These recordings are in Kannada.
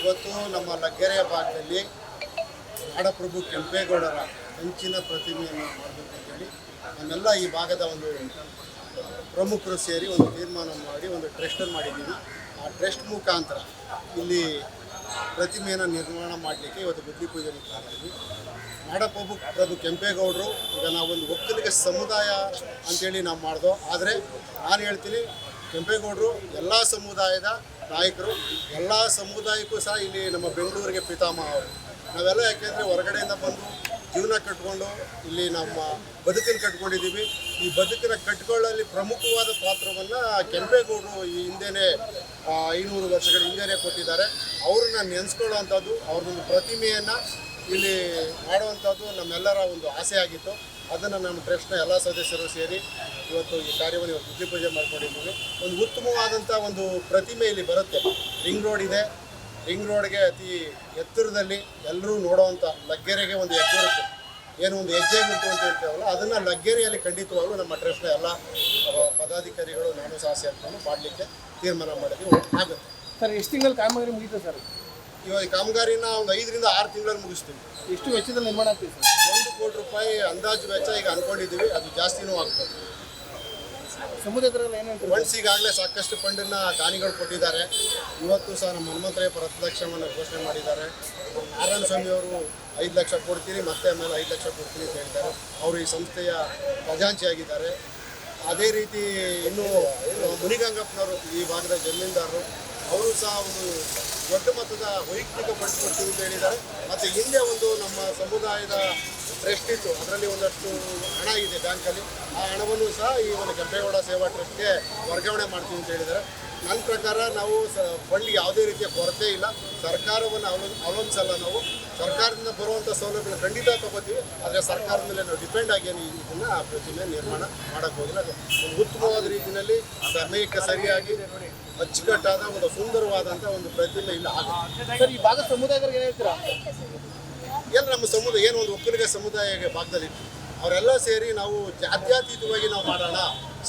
ಇವತ್ತು ನಮ್ಮ ಲಗ್ಗೆರೆಯ ಭಾಗದಲ್ಲಿ ನಾಡಪ್ರಭು ಕೆಂಪೇಗೌಡರ ಹೆಂಚಿನ ಪ್ರತಿಮೆಯನ್ನು ಮಾಡಬೇಕು ಅಂತೇಳಿ ನಮ್ಮೆಲ್ಲ ಈ ಭಾಗದ ಒಂದು ಪ್ರಮುಖರು ಸೇರಿ ಒಂದು ತೀರ್ಮಾನ ಮಾಡಿ, ಒಂದು ಟ್ರಸ್ಟನ್ನು ಮಾಡಿದ್ದೀವಿ. ಆ ಟ್ರಸ್ಟ್ ಮುಖಾಂತರ ಇಲ್ಲಿ ಪ್ರತಿಮೆಯನ್ನು ನಿರ್ಮಾಣ ಮಾಡಲಿಕ್ಕೆ ಇವತ್ತು ಬುದ್ಧಿ ಪೂಜೆ ಮಾಡಿದ್ವಿ ನಾಡಪ್ರಭು ಪ್ರಭು ಕೆಂಪೇಗೌಡರು, ಈಗ ಒಂದು ಒಕ್ಕಲಿಗ ಸಮುದಾಯ ಅಂತೇಳಿ ನಾವು ಮಾಡ್ದೋ, ಆದರೆ ನಾನು ಹೇಳ್ತೀನಿ, ಕೆಂಪೇಗೌಡರು ಎಲ್ಲ ಸಮುದಾಯದ ನಾಯಕರು, ಎಲ್ಲ ಸಮುದಾಯಕ್ಕೂ ಸಹ ಇಲ್ಲಿ ನಮ್ಮ ಬೆಂಗಳೂರಿಗೆ ಪಿತಾಮಹ ಅವರು. ನಾವೆಲ್ಲ ಯಾಕೆಂದರೆ ಹೊರಗಡೆಯಿಂದ ಬಂದು ಜೀವನ ಕಟ್ಕೊಂಡು ಇಲ್ಲಿ ನಮ್ಮ ಬದುಕಿನ ಕಟ್ಕೊಂಡಿದ್ದೀವಿ. ಈ ಬದುಕಿನ ಕಟ್ಕೊಳ್ಳಲ್ಲಿ ಪ್ರಮುಖವಾದ ಪಾತ್ರವನ್ನು ಕೆಂಪೇಗೌಡರು ಈ ಹಿಂದೆನೇ ಐನೂರು ವರ್ಷಗಳ ಹಿಂದೆನೇ ಕೊಟ್ಟಿದ್ದಾರೆ. ಅವ್ರನ್ನ ನೆನೆಸ್ಕೊಳ್ಳೋವಂಥದ್ದು ಅವ್ರದ್ದೊಂದು ಪ್ರತಿಮೆಯನ್ನು ಇಲ್ಲಿ ಮಾಡುವಂಥದ್ದು ನಮ್ಮೆಲ್ಲರ ಒಂದು ಆಸೆ ಆಗಿತ್ತು. ಅದನ್ನು ನಮ್ಮ ಟ್ರಸ್ಟ್ನ ಎಲ್ಲ ಸದಸ್ಯರು ಸೇರಿ ಇವತ್ತು ಈ ಕಾರ್ಯವನ್ನು ಇವತ್ತು ಬುದ್ಧಿ ಪೂಜೆ ಮಾಡ್ಕೊಂಡಿದ್ದೀವಿ. ಒಂದು ಉತ್ತಮವಾದಂಥ ಒಂದು ಪ್ರತಿಮೆ ಇಲ್ಲಿ ಬರುತ್ತೆ. ರಿಂಗ್ ರೋಡ್ ಇದೆ. ರಿಂಗ್ ರೋಡ್ಗೆ ಅತಿ ಎತ್ತರದಲ್ಲಿ ಎಲ್ಲರೂ ನೋಡೋವಂಥ ಲಗ್ಗೆರೆಗೆ ಒಂದು ಎತ್ತರಕ್ಕೆ ಏನು ಒಂದು ಹೆಜ್ಜೆ ಗುರುತು ಅಂತ ಹೇಳ್ತೇವಲ್ಲ ಅದನ್ನು ಲಗ್ಗೆರೆಯಲ್ಲಿ ಖಂಡಿತವಾಗ್ಲೂ ನಮ್ಮ ಟ್ರಸ್ಟ್ನ ಎಲ್ಲ ಪದಾಧಿಕಾರಿಗಳು ನಾನು ಸಹ ಸೇರ್ಕೊಂಡು ಮಾಡಲಿಕ್ಕೆ ತೀರ್ಮಾನ ಮಾಡಿದ್ವಿ. ಆಗುತ್ತೆ. ಸರ್ ಎಷ್ಟು ತಿಂಗಳಲ್ಲಿ ಕಾಮಗಾರಿ ಮುಗೀತು ಸರ್? ಇವಾಗ ಈ ಕಾಮಗಾರಿನ ಒಂದು ಐದರಿಂದ ಆರು ತಿಂಗಳಲ್ಲಿ ಮುಗಿಸ್ತೀವಿ. ಎಷ್ಟು ವೆಚ್ಚದಲ್ಲಿ ನಿರ್ಮಾಣ ಆಗ್ತೀವಿ ಸರ್? ಕೋಟಿ ರೂಪಾಯಿ ಅಂದಾಜು ವೆಚ್ಚ ಈಗ ಅನ್ಕೊಂಡಿದ್ದೀವಿ. ಅದು ಜಾಸ್ತಿನೂ ಆಗ್ಬೋದು. ಸಮುದಾಯದಲ್ಲಿ ಏನಂತ ಫಂಡ್ಸ್ ಈಗಾಗಲೇ ಸಾಕಷ್ಟು ಫಂಡನ್ನ ದಾನಿಗಳು ಕೊಟ್ಟಿದ್ದಾರೆ. ಇವತ್ತು ಸಹ ನಮ್ಮ ಹನುಮಂತರಾಯ ಪ್ರತಿಲಕ್ಷವನ್ನು ಘೋಷಣೆ ಮಾಡಿದ್ದಾರೆ. ನಾರಾಯಣ ಸ್ವಾಮಿ ಅವರು ಐದು ಲಕ್ಷ ಕೊಡ್ತೀನಿ ಮತ್ತೆ ಆಮೇಲೆ ಐದು ಲಕ್ಷ ಕೊಡ್ತೀನಿ ಅಂತ ಹೇಳಿದ್ದಾರೆ ಅವರು ಈ ಸಂಸ್ಥೆಯ ಖಜಾಂಚಿಯಾಗಿದ್ದಾರೆ. ಅದೇ ರೀತಿ ಇನ್ನು ಮುನಿಗಂಗಪ್ಪನವರು ಈ ಭಾಗದ ಜಮೀನ್ದಾರರು ಅವರು ಸಹ ಒಂದು ದೊಡ್ಡ ಮೊತ್ತದ ವೈಯಕ್ತಿಕ ಫಂಡ್ ಕೊಡ್ತೀವಿ ಅಂತ ಹೇಳಿದ್ದಾರೆ. ಮತ್ತು ಹಿಂದೆ ಒಂದು ನಮ್ಮ ಸಮುದಾಯದ ಟ್ರಸ್ಟ್ ಇತ್ತು ಅದರಲ್ಲಿ ಒಂದಷ್ಟು ಹಣ ಇದೆ ಬ್ಯಾಂಕಲ್ಲಿ. ಆ ಹಣವನ್ನು ಸಹ ಈ ಒಂದು ಕೆಂಪೇಗೌಡ ಸೇವಾ ಟ್ರಸ್ಟ್ಗೆ ವರ್ಗಾವಣೆ ಮಾಡ್ತೀವಿ ಅಂತ ಹೇಳಿದ್ದಾರೆ. ನನ್ನ ಪ್ರಕಾರ ನಾವು ಸ ಫಂಡ್ ಯಾವುದೇ ರೀತಿಯ ಕೊರತೆ ಇಲ್ಲ. ಸರ್ಕಾರವನ್ನು ಅವಲಂ, ಅವಲಂಬಿಸಲ್ಲ ನಾವು. ಸರ್ಕಾರದಿಂದ ಬರುವಂಥ ಸೌಲಭ್ಯ ಖಂಡಿತ ತಗೋತೀವಿ. ಆದರೆ ಸರ್ಕಾರದ ಮೇಲೆ ನಾವು ಡಿಪೆಂಡ್ ಆಗಿ ಏನು ಆ ಪ್ರತಿಮೆ ನಿರ್ಮಾಣ ಮಾಡೋಕ್ಕೆ ಹೋಗಿಲ್ಲ. ಅದು ಉತ್ತಮವಾದ ರೀತಿಯಲ್ಲಿ ಸಮಯಕ್ಕೆ ಸರಿಯಾಗಿ ಅಚ್ಚುಕಟ್ಟಾದ ಒಂದು ಸುಂದರವಾದಂಥ ಒಂದು ಪ್ರತಿಮೆ ಇಲ್ಲ. ಆಗುತ್ತೆ ಸರ್, ಈ ಭಾಗ ಸಮುದಾಯದವ್ರಿಗೆ ಏನು ಹೇಳ್ತೀರಾ? ನಮ್ಮ ಸಮುದಾಯ, ಏನು ಒಂದು ಒಕ್ಕಲಿಗ ಸಮುದಾಯ ಭಾಗದಲ್ಲಿ ಅವರೆಲ್ಲ ಸೇರಿ ನಾವು ಜಾತ್ಯಾತೀತವಾಗಿ ನಾವು ಮಾಡೋಣ,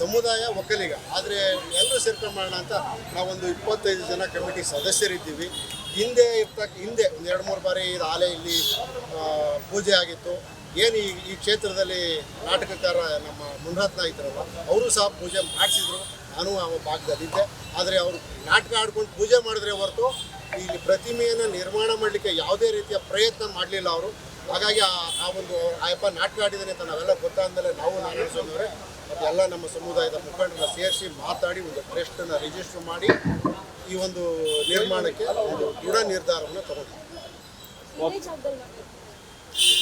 ಸಮುದಾಯ ಒಕ್ಕಲಿಗ. ಆದರೆ ಎಲ್ಲರೂ ಸೇರ್ಕೊಂಡು ಮಾಡೋಣ ಅಂತ ನಾವೊಂದು ಇಪ್ಪತ್ತೈದು ಜನ ಕಮಿಟಿ ಸದಸ್ಯರಿದ್ದೀವಿ. ಹಿಂದೆ ಇರ್ತಕ್ಕ ಹಿಂದೆ ಒಂದು ಎರಡು ಮೂರು ಬಾರಿ ಇದು ಆಲೆ ಇಲ್ಲಿ ಪೂಜೆ ಆಗಿತ್ತು. ಏನು ಈ ಈ ಕ್ಷೇತ್ರದಲ್ಲಿ ನಾಟಕಕಾರ ನಮ್ಮ ಮುನ್ರತ್ನ ಇದ್ರಲ್ಲ, ಅವರು ಸಹ ಪೂಜೆ ಮಾಡಿಸಿದ್ರು. ನಾನು ಆ ಭಾಗದಲ್ಲಿದ್ದೆ. ಆದರೆ ಅವರು ನಾಟಕ ಆಡ್ಕೊಂಡು ಪೂಜೆ ಮಾಡಿದ್ರೆ ಹೊರತು ಇಲ್ಲಿ ಪ್ರತಿಮೆಯನ್ನು ನಿರ್ಮಾಣ ಮಾಡಲಿಕ್ಕೆ ಯಾವುದೇ ರೀತಿಯ ಪ್ರಯತ್ನ ಮಾಡಲಿಲ್ಲ ಅವರು. ಹಾಗಾಗಿ ಆ ಒಂದು ಆಯಪ್ಪ ನಾಟಕ ಆಡಿದ್ದಾನೆ ಅಂತ ನಾವೆಲ್ಲ ಗೊತ್ತಾದ್ಮೇಲೆ ನಾವು ನಾರಾಯಣ ಸ್ವಾಮಿಯವರೇ ಮತ್ತು ಎಲ್ಲ ನಮ್ಮ ಸಮುದಾಯದ ಮುಖಂಡರನ್ನ ಸೇರಿಸಿ ಮಾತಾಡಿ ಒಂದು ಟ್ರಸ್ಟನ್ನು ರಿಜಿಸ್ಟರ್ ಮಾಡಿ ಈ ಒಂದು ನಿರ್ಮಾಣಕ್ಕೆ ಒಂದು ದೃಢ ನಿರ್ಧಾರವನ್ನು ತಗೊಂಡಿದ್ದೀವಿ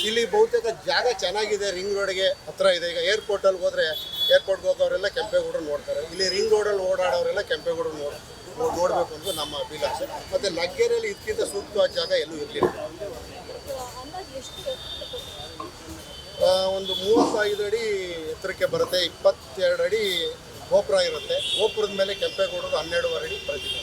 ಇಲ್ಲಿ ಬಹುತೇಕ ಜಾಗ ಚೆನ್ನಾಗಿದೆ ರಿಂಗ್ ರೋಡ್ಗೆ ಹತ್ರ ಇದೆ. ಈಗ ಏರ್ಪೋರ್ಟಲ್ಲಿ ಹೋದ್ರೆ ಏರ್ಪೋರ್ಟ್ಗೆ ಹೋಗೋರೆಲ್ಲ ಕೆಂಪೇಗೌಡರು ನೋಡ್ತಾರೆ. ಇಲ್ಲಿ ರಿಂಗ್ ರೋಡಲ್ಲಿ ಓಡಾಡೋರೆಲ್ಲ ಕೆಂಪೇಗೌಡರು ನೋಡ್ತಾರೆ. ನೋಡ್ಬೇಕು ಅಂತ ನಮ್ಮ ಅಭಿಲಾಷೆ. ಮತ್ತು ಲಗ್ಗೆರೆಯಲ್ಲಿ ಇದಕ್ಕಿಂತ ಸೂಕ್ತವಾದ ಜಾಗ ಎಲ್ಲೂ ಇರಲಿಲ್ಲ. ಒಂದು ಮೂವತ್ತೈದು ಅಡಿ ಎತ್ತರಕ್ಕೆ ಬರುತ್ತೆ, ಇಪ್ಪತ್ತೆರಡು ಅಡಿ ಗೋಪುರ ಇರುತ್ತೆ. ಗೋಪುರದ ಮೇಲೆ ಕೆಂಪೇಗೌಡರು ಹನ್ನೆರಡುವರೆ ಅಡಿ ಪ್ರತಿಮೆ.